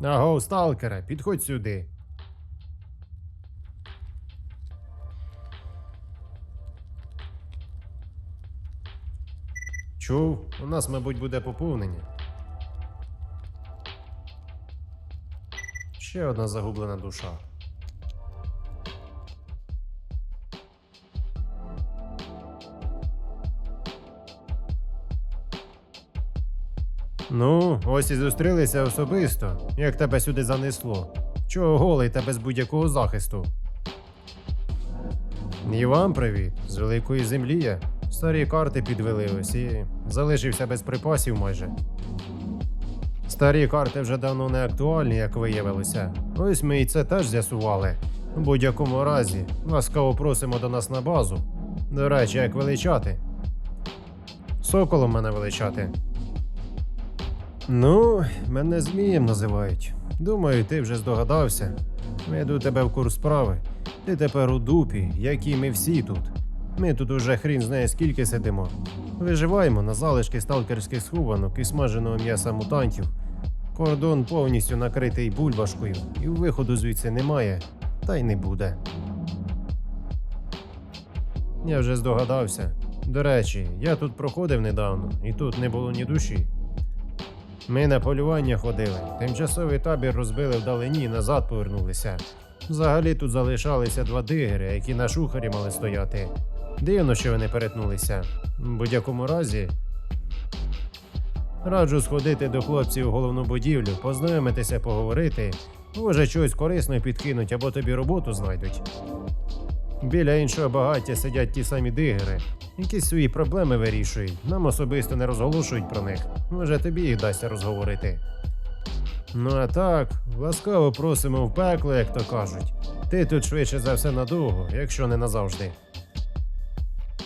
Аго, сталкера, підходь сюди. Чув, у нас, мабуть, буде поповнення. Ще одна загублена душа. Ну, ось і зустрілися особисто. Як тебе сюди занесло? Чого голий та без будь-якого захисту? І вам привіт, з великої землі я. Старі карти підвели ось і залишився без припасів майже. Старі карти вже давно не актуальні, як виявилося. Ось ми і це теж з'ясували. У будь-якому разі, ласкаво просимо до нас на базу. До речі, як величати? Соколом мене величати. Ну, мене Змієм називають. Думаю, ти вже здогадався. Веду тебе в курс справи. Ти тепер у дупі, як і ми всі тут. Ми тут уже хрін знає скільки сидимо. Виживаємо на залишки сталкерських схованок і смаженого м'яса мутантів. Кордон повністю накритий бульбашкою, і виходу звідси немає, та й не буде. Я вже здогадався. До речі, я тут проходив недавно, і тут не було ні душі. Ми на полювання ходили. Тимчасовий табір розбили вдалині і назад повернулися. Взагалі тут залишалися два дигери, які на шухарі мали стояти. Дивно, що вони перетнулися. В будь-якому разі. Раджу сходити до хлопців у головну будівлю, познайомитися, поговорити. Може, щось корисне підкинуть або тобі роботу знайдуть. Біля іншого багаття сидять ті самі дигери, якісь свої проблеми вирішують. Нам особисто не розголошують про них. Може, тобі їх дасться розговорити. Ну а так, ласкаво просимо в пекло, як то кажуть. Ти тут швидше за все надовго, якщо не назавжди.